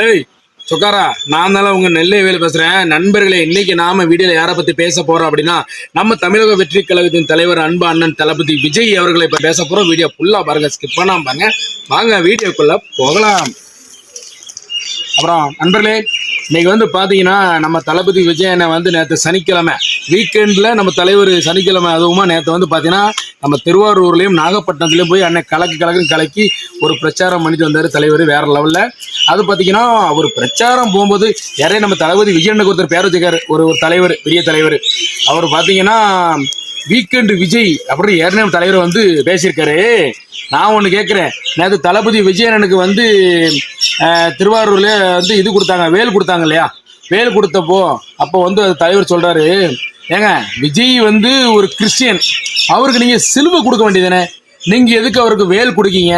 லேய் சுக்காரா நான் தானே உங்க நெல்லை வேலை பேசுறேன். நண்பர்களே இன்னைக்கு நாம வீடியோல யாரை பத்தி பேச போறோம் அப்படின்னா நம்ம தமிழக வெற்றி கழகத்தின் தலைவர் அன்பு அண்ணன் தளபதி விஜய் அவர்களை இப்ப பேச போறோம். வீடியோ ஃபுல்லா பாருங்க ஸ்கிப் பண்ணாம பாருங்க. வாங்க வீடியோக்குள்ள போகலாம். அப்புறம் நண்பர்களே இன்னைக்கு வந்து பாத்தீங்கன்னா நம்ம தளபதி விஜயனை வந்து நேற்று சனிக்கிழமை வீக்கெண்டில் நம்ம தலைவர் சனிக்கிழமை அதுவுமா நேற்று வந்து பார்த்தீங்கன்னா நம்ம திருவாரூர்லேயும் நாகப்பட்டினத்துலேயும் போய் அன்னை கலக்கு கலக்குன்னு கலக்கி ஒரு பிரச்சாரம் பண்ணிட்டு வந்தார் தலைவர் வேற லெவலில் அது பார்த்தீங்கன்னா அவர் பிரச்சாரம் போகும்போது யாரையும் நம்ம தளபதி விஜயனுக்கு ஒருத்தர் பேர் வச்சுக்காரு ஒரு ஒரு தலைவர் பெரிய தலைவர். அவர் பார்த்தீங்கன்னா வீக்கெண்டு விஜய் அப்படின்னு ஏற்கனவே தலைவர் வந்து பேசியிருக்காரு. நான் ஒன்று கேட்குறேன் நேற்று தளபதி விஜயனனுக்கு வந்து திருவாரூரில் வந்து இது கொடுத்தாங்க வேல் கொடுத்தாங்க இல்லையா? வேல் கொடுத்தப்போ அப்போ வந்து அது தலைவர் சொல்கிறாரு ஏங்க விஜய் வந்து ஒரு கிறிஸ்டியன். அவருக்கு நீங்க சிலுவை கொடுக்க வேண்டியதானே நீங்க எதுக்கு அவருக்கு வேல் கொடுக்கீங்க?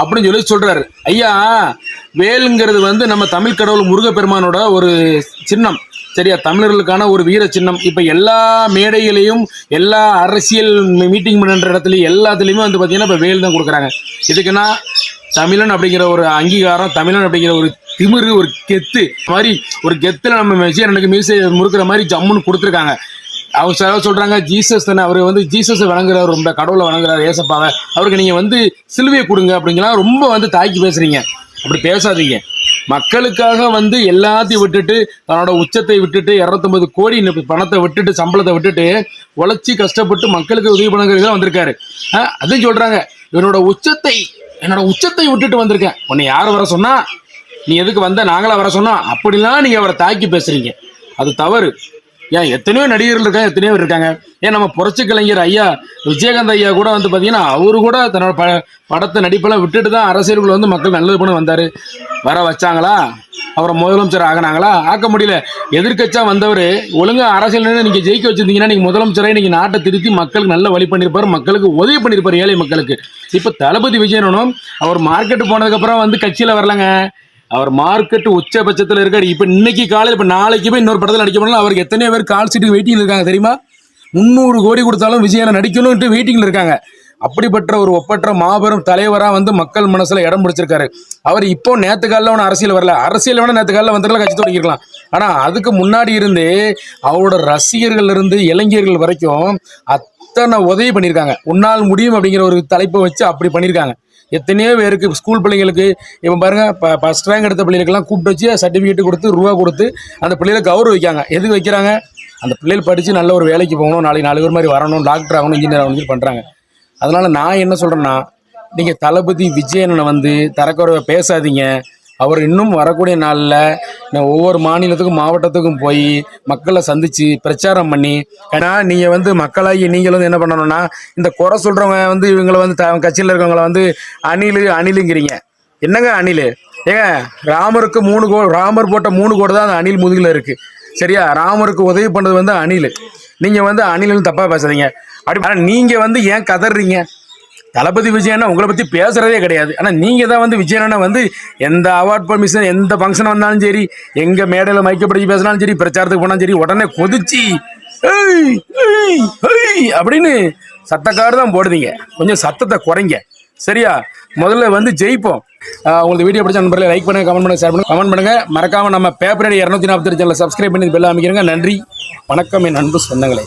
அப்படின்னு சொல்லி சொல்றாரு. ஐயா வேலுங்கிறது வந்து நம்ம தமிழ் கடவுள் முருகப்பெருமானோட ஒரு சின்னம். சரியா? தமிழர்களுக்கான ஒரு வீர சின்னம். இப்போ எல்லா மேடைகளையும் எல்லா அரசியல் மீட்டிங் பண்ணுற இடத்துலையும் எல்லாத்துலேயுமே வந்து பார்த்தீங்கன்னா இப்போ வேல் தான் கொடுக்குறாங்க. இதுக்குன்னா தமிழன் அப்படிங்கிற ஒரு அங்கீகாரம் தமிழன் அப்படிங்கிற ஒரு திமிரு ஒரு கெத்து மாதிரி ஒரு கெத்தில் நம்ம விஜயனுக்கு மீசை முறுக்கிற மாதிரி ஜம்முன்னு கொடுத்துருக்காங்க. அவங்க சில சொல்றாங்க ஜீசஸ் தானே அவர் வந்து ஜீசஸ் வணங்குறாரு ரொம்ப கடவுளை வணங்குறாரு ஏசப்பாவை. அவருக்கு நீங்க வந்து சிலுவையை கொடுங்க அப்படிங்கலாம் ரொம்ப வந்து தாக்கி பேசுறீங்க. அப்படி பேசாதீங்க. மக்களுக்காக வந்து எல்லாத்தையும் விட்டுட்டு தன்னோட உச்சத்தை விட்டுட்டு இரநூத்தொம்பது கோடி பணத்தை விட்டுட்டு சம்பளத்தை விட்டுட்டு உழைச்சி கஷ்டப்பட்டு மக்களுக்கு உதவி பண்ணுங்கிறது வந்திருக்காரு. அதையும் சொல்றாங்க. இவனோட உச்சத்தை என்னோட உச்சத்தை விட்டுட்டு வந்திருக்கேன். உன்னை யார் வர சொன்னா நீ எதுக்கு வந்த? நாங்களா வர சொன்னா அப்படிலாம் நீங்க அவரை தாக்கி பேசுறீங்க. அது தவறு. ஏன் எத்தனையோ நடிகர்கள் இருக்காங்க எத்தனையோ பேர் இருக்காங்க. ஏன் நம்ம புரட்சி கலைஞர் ஐயா விஜயகாந்த் ஐயா கூட வந்து பார்த்தீங்கன்னா அவரு கூட தன்னோட ப படத்தை நடிப்பெல்லாம் விட்டுட்டு தான் அரசியலுக்குள்ள வந்து மக்கள் நல்லது பண்ண வந்தார். வர வச்சாங்களா? அவரை முதலமைச்சர் ஆகினாங்களா? ஆக்க முடியல. எதிர்க்கட்சா வந்தவர் ஒழுங்காக அரசியல் நீங்கள் ஜெயிக்க வச்சிருந்தீங்கன்னா நீங்கள் முதலமைச்சரை நீங்கள் நாட்டை திருத்தி மக்களுக்கு நல்ல வழி பண்ணியிருப்பார் மக்களுக்கு உதவி பண்ணியிருப்பார் ஏழை மக்களுக்கு. இப்போ தளபதி விஜயனும் அவர் மார்க்கெட்டு போனதுக்கப்புறம் வந்து கட்சியில் வரலங்க. அவர் மார்க்கெட் உச்சபட்சத்தில் இருக்காரு. இப்போ இன்னைக்கு காலையில் இப்போ நாளைக்கு போய் இன்னொரு படத்தில் நடிக்க போனாலும் அவருக்கு எத்தனையோ பேர் கால் சீட்டு வெயிட்டிங் இருக்காங்க தெரியுமா? முந்நூறு கோடி கொடுத்தாலும் விஜயனை நடிக்கணும்ட்டு வெயிட்டிங்கில் இருக்காங்க. அப்படிப்பட்ட ஒரு ஒப்பற்ற மாபெரும் தலைவராக வந்து மக்கள் மனசுல இடம் பிடிச்சிருக்காரு. அவர் இப்போ நேற்று காலில் ஒன்றும் அரசியல் வரல. அரசியல் வேணா நேற்று காலில் வந்துடலாம் கட்சி தொடங்கிருக்கலாம். ஆனால் அதுக்கு முன்னாடி இருந்து அவரோட ரசிகர்கள் இருந்து இளைஞர்கள் வரைக்கும் அத் எத்தனை உதவி பண்ணியிருக்காங்க. உன்னால் முடியும் அப்படிங்கிற ஒரு தலைப்பை வச்சு அப்படி பண்ணியிருக்காங்க. எத்தனையோ பேருக்கு ஸ்கூல் பிள்ளைங்களுக்கு இப்போ பாருங்க இப்போ ஃபஸ்ட் ரேங்க் எடுத்த பிள்ளைகளுக்கெல்லாம் கூப்பிட்டு வச்சு சர்டிஃபிகேட் கொடுத்து ரூபா கொடுத்து அந்த பிள்ளைகளை கௌரவிக்காங்க எதுக்கு வைக்கிறாங்க? அந்த பிள்ளைகள் படித்து நல்ல ஒரு வேலைக்கு போகணும் நாளைக்கு நாலு பேர் மாதிரி வரணும் டாக்டர் ஆகணும் இன்ஜினியர் ஆகணும் பண்ணுறாங்க அதனால் நான் என்ன சொல்கிறேன்னா நீங்கள் தளபதி விஜயனை வந்து தரக்குறைவை பேசாதீங்க. அவர் இன்னும் வரக்கூடிய நாளில் ஒவ்வொரு மாநிலத்துக்கும் மாவட்டத்துக்கும் போய் மக்களை சந்தித்து பிரச்சாரம் பண்ணி ஏன்னா நீங்கள் வந்து மக்களாகி நீங்கள் வந்து என்ன பண்ணணும்னா இந்த குறை சொல்கிறவங்க வந்து இவங்களை வந்து த கட்சியில் இருக்கிறவங்கள வந்து அணிலு அணிலுங்கிறீங்க. என்னங்க அணில்? ஏங்க ராமருக்கு மூணு கோ ராமர் போட்ட மூணு கோடு தான் அந்த அணில் முதுகில் இருக்குது சரியா? ராமருக்கு உதவி பண்ணது வந்து அணில். நீங்கள் வந்து அணில்னு தப்பாக பேசுறீங்க அப்படி ஆனால் நீங்கள் வந்து ஏன் கதறீங்க? தளபதி விஜயன்னா உங்களை பற்றி பேசுகிறதே கிடையாது. ஆனால் நீங்கள் தான் வந்து விஜயனா வந்து எந்த அவார்ட் பர்மிஷன் எந்த ஃபங்க்ஷன் வந்தாலும் சரி எங்கள் மேடையில் மைக்கப்படுத்தி பேசினாலும் சரி பிரச்சாரத்துக்கு போனாலும் சரி உடனே கொதிச்சு அப்படின்னு சத்தக்காடு தான் போடுதீங்க கொஞ்சம் சத்தத்தை குறைங்க. சரியா? முதல்ல வந்து ஜெயிப்போம். உங்களுக்கு வீடியோ பிடிச்ச நண்பர்களை லைக் பண்ணுங்க கமெண்ட் பண்ணுங்க ஷேர் பண்ணுங்க கமெண்ட் பண்ணுங்க. மறக்காம நம்ம பேப்பரடி இரநூத்தி நாற்பத்தி சேனல் சப்ஸ்கிரைப் பண்ணி பெல்ல அமைக்கிறங்க. நன்றி. வணக்கம் என் அன்பு சொந்தங்களே.